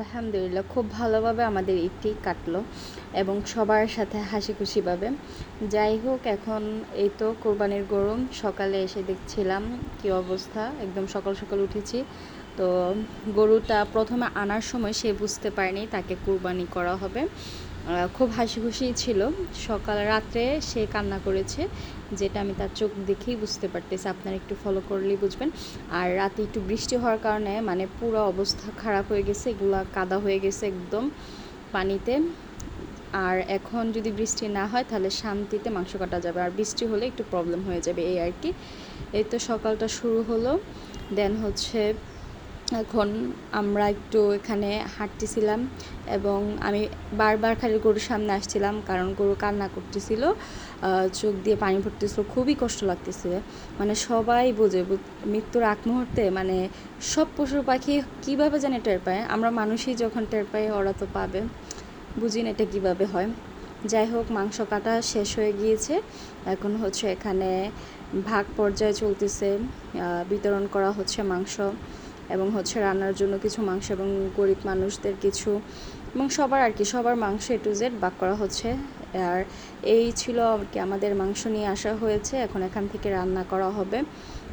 আলহামদুলিল্লাহ, খুব ভালোভাবে আমাদের ঈদটি কাটলো এবং সবার সাথে হাসি খুশিভাবে যাই হোক, এখন এই তো কোরবানির গরম, সকালে এসে দেখছিলাম কি অবস্থা। একদম সকাল সকাল উঠেছি, তো গরুটা প্রথমে আনার সময় সে বুঝতে পারেনি তাকে কোরবানি করা হবে। খুব হাসি খুশি ছিল। সকাল রাত্রে সে কান্না করেছে, যেটা আমি তার চোখ দেখেই বুঝতে পারতেছি। আপনারা একটু ফলো করলেই বুঝবেন। আর রাতে একটু বৃষ্টি হওয়ার কারণে মানে পুরো অবস্থা খারাপ হয়ে গেছে, এগুলা কাদা হয়ে গেছে একদম পানিতে। আর এখন যদি বৃষ্টি না হয়, তাহলে শান্তিতে মাংস কাটা যাবে। আর বৃষ্টি হলে একটু প্রবলেম হয়ে যাবে, এই আর কি। এই তো সকালটা শুরু হলো। দেন হচ্ছে এখন আমরা একটু এখানে হাঁটতেছিলাম এবং আমি বারবার খালি গরুর সামনে আসছিলাম কারণ গরু কান্না করতেছিল চোখ দিয়ে পানি পড়তেছিল, খুবই কষ্ট লাগতেছিল মানে সবাই বোঝে মৃত্যুর আগ মুহূর্তে মানে সব পশু পাখি কীভাবে জানে টের পায়, আমরা মানুষই যখন টের পাই ওরা তো পাবে, বুঝি না এটা কীভাবে হয়। যাই হোক, মাংস কাটা শেষ হয়ে গিয়েছে, এখন হচ্ছে এখানে ভাগ পর্যায়ে চলতেছে বিতরণ করা হচ্ছে মাংস। এবং হচ্ছে রান্নার জন্য কিছু মাংস এবং গরিব মানুষদের কিছু এবং সবার আর কি, সবার মাংস এ টু জেড ভাগ করা হচ্ছে। আর এই ছিল আর কি আমাদের মাংস নিয়ে আসা হয়েছে, এখন এখান থেকে রান্না করা হবে।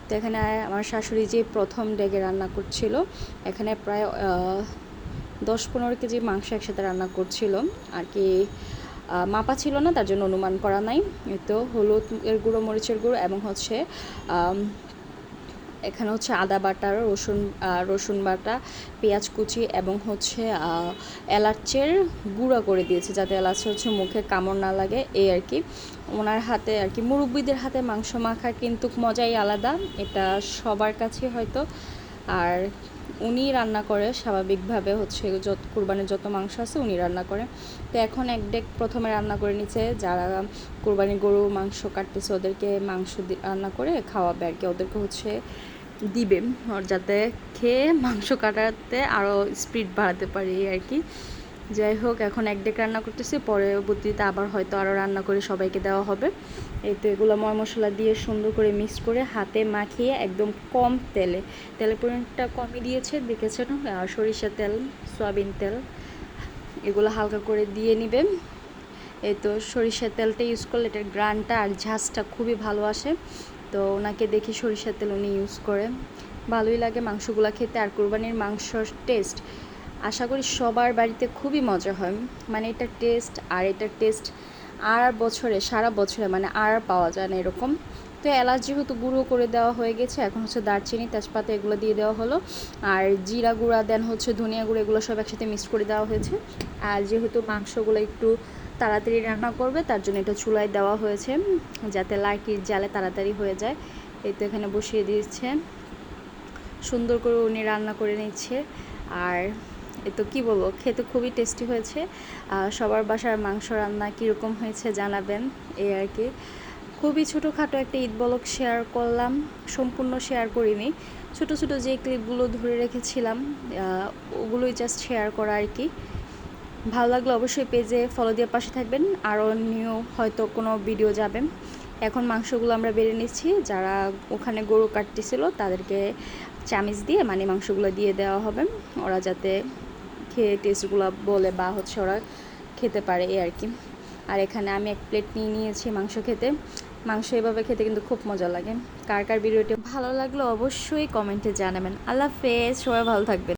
তো এখানে আমার শাশুড়ি যে প্রথম ডেগে রান্না করছিল, এখানে প্রায় দশ পনেরো কেজি মাংস একসাথে রান্না করছিল। আর কি মাপা ছিল না, তার জন্য অনুমান করা নাই। তো হলুদ এর গুঁড়ো, মরিচের গুঁড়ো এবং হচ্ছে এখানে হচ্ছে আদা বাটা, রসুন রসুন বাটা, পেঁয়াজ কুচি এবং হচ্ছে এলাচের গুঁড়া করে দিয়েছে যাতে এলাচ হচ্ছে মুখে কামড় না লাগে, এই আর কি। ওনার হাতে আর কি, মুরব্বীদের হাতে মাংস মাখা কিন্তু মজাই আলাদা, এটা সবার কাছে হয়তো। আর উনি রান্না করে স্বাভাবিকভাবে হচ্ছে যত, কুরবানির যত মাংস আছে উনি রান্না করে। তো এখন এক ডেক প্রথমে রান্না করে নিচ্ছে যারা কুরবানি গরু মাংস কাটতেছে ওদেরকে মাংস রান্না করে খাওয়াবে আর কি। ওদেরকে হচ্ছে দিবে যাতে খেয়ে মাংস কাটাতে আরও স্পিড বাড়াতে পারি আর কি। যাই হোক, এখন এক ডেক রান্না করতেছি, পরবর্তীতে আবার হয়তো আরও রান্না করে সবাইকে দেওয়া হবে। এই তো এগুলো ময় মশলা দিয়ে সুন্দর করে মিক্স করে হাতে মাখিয়ে একদম কম তেলে। তেলের পরিমাণটা কমই দিয়েছে, দেখেছেন? সরিষা তেল, সয়াবিন তেল, এগুলো হালকা করে দিয়ে নেবেন। এই তো সরিষার তেলটা ইউজ করলে এটার গ্রানটা আর ঝাঁজটা খুবই ভালো আসে। তো ওনাকে দেখি সরিষার তেল উনি ইউজ করে। ভালোই লাগে মাংসগুলো খেতে। আর কোরবানির মাংসর টেস্ট আশা করি সবার বাড়িতে খুবই মজা হয়। মানে এটার টেস্ট আর এটার টেস্ট আর বছরে, সারা বছরে মানে আর পাওয়া যায় না এরকম। তো এলাচ যেহেতু গুঁড়ো করে দেওয়া হয়ে গেছে, এখন হচ্ছে দারচিনি, তেজপাতা এগুলো দিয়ে দেওয়া হলো। আর জিরা গুঁড়া দেন হচ্ছে ধনিয়া গুঁড়ো, এগুলো সব একসাথে মিক্স করে দেওয়া হয়েছে। আর যেহেতু মাংসগুলো একটু তাড়াতাড়ি রান্না করবে, তার জন্য এটা চুলায় দেওয়া হয়েছে, যাতে লাইকির জালে তাড়াতাড়ি হয়ে যায়। এই তো এখানে বসিয়ে দিয়েছে। সুন্দর করে উনি রান্না করে নিচ্ছে। আর এ তো কী বলব খেতে খুবই টেস্টি হয়েছে। সবার বাসার মাংস রান্না কীরকম হয়েছে জানাবেন, এই আর কি। খুবই ছোটোখাটো একটা ঈদ বলক শেয়ার করলাম, সম্পূর্ণ শেয়ার করিনি। ছোট ছোট যে ক্লিপগুলো ধরে রেখেছিলাম ওগুলোই জাস্ট শেয়ার করা আর কি। ভালো লাগলে অবশ্যই পেজে ফলো দিয়ে পাশে থাকবেন। আরও নিউ হয়তো কোনো ভিডিও যাবে। এখন মাংসগুলো আমরা বেড়ে নিচ্ছি। যারা ওখানে গরু কাটতেছিল, তাদেরকে চামিচ দিয়ে মানে মাংসগুলো দিয়ে দেওয়া হবে। ওরা যাতে খেয়ে টেস্টগুলো বলে বা হচ্ছে ওরা খেতে পারে, এই আর কি। আর এখানে আমি এক প্লেট নিয়ে নিয়েছি মাংস খেতে। মাংস এভাবে খেতে কিন্তু খুব মজা লাগে। কার কার ভিডিওটি ভালো লাগল অবশ্যই কমেন্টে জানাবেন। আল্লাহ হাফেজ, সবাই ভালো থাকবেন।